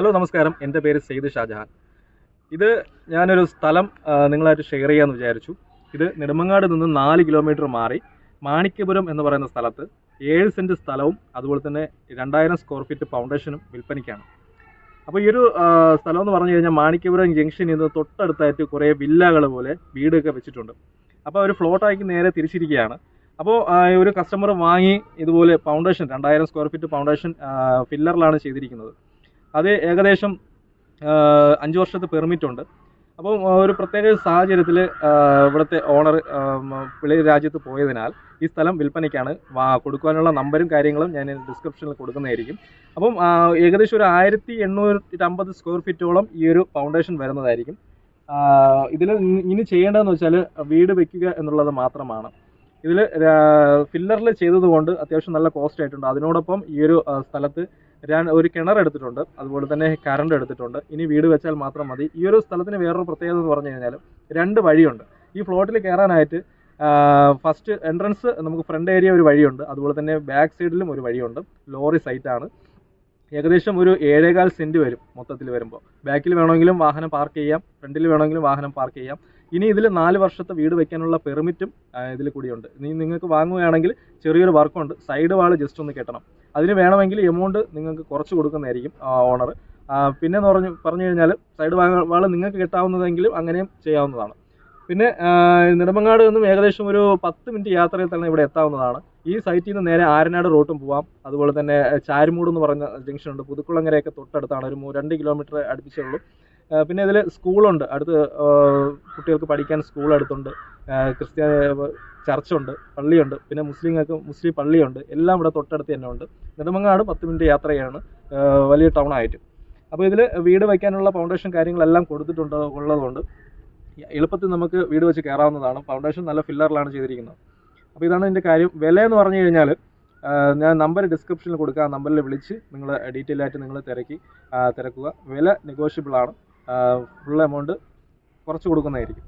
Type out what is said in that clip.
Hello നമസ്കാരം. എന്റെ പേര് സെയ്ദ് ഷാജഹാൻ. ഇത് ഞാനൊരു സ്ഥലം നിങ്ങളായിട്ട് ഷെയർ ചെയ്യാമെന്ന് വിചാരിച്ചു. ഇത് നെടുമങ്ങാട് നിന്ന് നാല് കിലോമീറ്റർ മാറി മാണിക്യപുരം എന്ന് പറയുന്ന സ്ഥലത്ത് ഏഴ് സെന്റ് സ്ഥലവും അതുപോലെ തന്നെ രണ്ടായിരം സ്ക്വയർ ഫീറ്റ് ഫൗണ്ടേഷനും വിൽപ്പനയ്ക്കാണ്. അപ്പോൾ ഈ ഒരു സ്ഥലം എന്ന് പറഞ്ഞു കഴിഞ്ഞാൽ മാണിക്യപുരം ജംഗ്ഷനിൽ നിന്ന് തൊട്ടടുത്തായിട്ട് കുറേ വില്ലകൾ പോലെ വീടൊക്കെ വെച്ചിട്ടുണ്ട്. അപ്പോൾ ഒരു ഫ്ലോട്ടാക്കി നേരെ തിരിച്ചിരിക്കുകയാണ്. അപ്പോൾ ഒരു കസ്റ്റമർ വാങ്ങി ഇതുപോലെ ഫൗണ്ടേഷൻ രണ്ടായിരം സ്ക്വയർ ഫീറ്റ് ഫൗണ്ടേഷൻ ഫില്ലറിലാണ് ചെയ്തിരിക്കുന്നത്. അത് ഏകദേശം അഞ്ച് വർഷത്തെ പെർമിറ്റ് ഉണ്ട്. അപ്പോൾ ഒരു പ്രത്യേക സാഹചര്യത്തിൽ ഇവിടുത്തെ ഓണർ വെളി രാജ്യത്ത് പോയതിനാൽ ഈ സ്ഥലം വിൽപ്പനയ്ക്കാണ് വാ കൊടുക്കാനുള്ള നമ്പരും കാര്യങ്ങളും ഞാൻ ഡിസ്ക്രിപ്ഷനിൽ കൊടുക്കുന്നതായിരിക്കും. അപ്പം ഏകദേശം ഒരു ആയിരത്തി എണ്ണൂറ്റി അമ്പത് സ്ക്വയർ ഫീറ്റോളം ഈ ഒരു ഫൗണ്ടേഷൻ വരുന്നതായിരിക്കും. ഇതിൽ ഇനി ചെയ്യേണ്ടതെന്ന് വെച്ചാൽ വീട് വെക്കുക എന്നുള്ളത് മാത്രമാണ്. ഇതിൽ ഫില്ലറിൽ ചെയ്തതുകൊണ്ട് അത്യാവശ്യം നല്ല കോസ്റ്റ് ആയിട്ടുണ്ട്. അതിനോടൊപ്പം ഈ ഒരു സ്ഥലത്ത് ഒരു കിണർ എടുത്തിട്ടുണ്ട്. അതുപോലെ തന്നെ കറണ്ട് എടുത്തിട്ടുണ്ട്. ഇനി വീട് വെച്ചാൽ മാത്രം മതി. ഈ ഒരു സ്ഥലത്തിന് വേറൊരു പ്രത്യേകത എന്ന് പറഞ്ഞു കഴിഞ്ഞാൽ രണ്ട് വഴിയുണ്ട്. ഈ ഫ്ലോട്ടിൽ കയറാനായിട്ട് ഫസ്റ്റ് എൻട്രൻസ് നമുക്ക് ഫ്രണ്ട് ഏരിയ ഒരു വഴിയുണ്ട്. അതുപോലെ തന്നെ ബാക്ക് സൈഡിലും ഒരു വഴിയുണ്ട്. ലോറി സൈറ്റാണ് ഏകദേശം ഒരു ഏഴേകാൽ സെന്റ് വരും മൊത്തത്തിൽ വരുമ്പോൾ ബാക്കിൽ വേണമെങ്കിലും വാഹനം പാർക്ക് ചെയ്യാം ഫ്രണ്ടിൽ വേണമെങ്കിലും വാഹനം പാർക്ക് ചെയ്യാം. ഇനി ഇതിൽ നാല് വർഷത്തെ വീട് വെക്കാനുള്ള പെർമിറ്റും ഇതിൽ കൂടിയുണ്ട്. ഇനി നിങ്ങൾക്ക് വാങ്ങുകയാണെങ്കിൽ ചെറിയൊരു വർക്കുണ്ട് സൈഡ് വാൾ ജസ്റ്റ് ഒന്ന് കെട്ടണം. അതിന് വേണമെങ്കിൽ എമൗണ്ട് നിങ്ങൾക്ക് കുറച്ച് കൊടുക്കുന്നതായിരിക്കും ഓണർ പിന്നെ എന്ന് പറഞ്ഞു പറഞ്ഞു കഴിഞ്ഞാൽ സൈഡ് വാൾ നിങ്ങൾക്ക് കെട്ടാവുന്നതെങ്കിലും അങ്ങനെയും ചെയ്യാവുന്നതാണ്. പിന്നെ നെടുമങ്ങാട് നിന്നും ഏകദേശം ഒരു പത്ത് മിനിറ്റ് യാത്രയിൽ തന്നെ ഇവിടെ എത്താവുന്നതാണ്. ഈ സൈറ്റിൽ നിന്ന് നേരെ ആരനാട് റൂട്ടും പോവാം. അതുപോലെ തന്നെ ചാരുമൂട് എന്ന് പറഞ്ഞ ജംഗ്ഷൻ ഉണ്ട്. പുതുക്കുളങ്ങരയൊക്കെ തൊട്ടടുത്താണ്. ഒരു രണ്ട് കിലോമീറ്റർ അടുപ്പിച്ചേ ഉള്ളൂ പിന്നെ ഇതിൽ സ്കൂളുണ്ട്. അടുത്ത് കുട്ടികൾക്ക് പഠിക്കാൻ സ്കൂൾ അടുത്തുണ്ട്. ക്രിസ്ത്യ ചർച്ചുണ്ട് പള്ളിയുണ്ട്. പിന്നെ മുസ്ലിങ്ങൾക്ക് മുസ്ലിം പള്ളിയുണ്ട്. എല്ലാം ഇവിടെ തൊട്ടടുത്ത് തന്നെ ഉണ്ട്. നെടുമങ്ങാട് പത്ത് മിനിറ്റ് യാത്രയാണ് വലിയ ടൗൺ ആയിട്ട്. അപ്പോൾ ഇതിൽ വീട് വയ്ക്കാനുള്ള ഫൗണ്ടേഷൻ കാര്യങ്ങളെല്ലാം കൊടുത്തിട്ടുണ്ട് ഉള്ളതുകൊണ്ട്. എളുപ്പത്തിൽ നമുക്ക് വീട് വെച്ച് കയറാവുന്നതാണ്. ഫൗണ്ടേഷൻ നല്ല ഫില്ലറിലാണ് ചെയ്തിരിക്കുന്നത്. അപ്പോൾ ഇതാണ് ഇതിന്റെ കാര്യം. വില എന്ന് പറഞ്ഞു കഴിഞ്ഞാൽ ഞാൻ നമ്പർ ഡിസ്ക്രിപ്ഷനിൽ കൊടുക്കുക ആ നമ്പറിൽ വിളിച്ച് നിങ്ങൾ ഡീറ്റെയിൽ ആയിട്ട് നിങ്ങൾ തിരക്കി തിരക്കുക. വില നെഗോഷ്യബിൾ ആണ്. ഫുൾ എമൗണ്ട് കുറച്ച് കൊടുക്കുന്നതായിരിക്കും.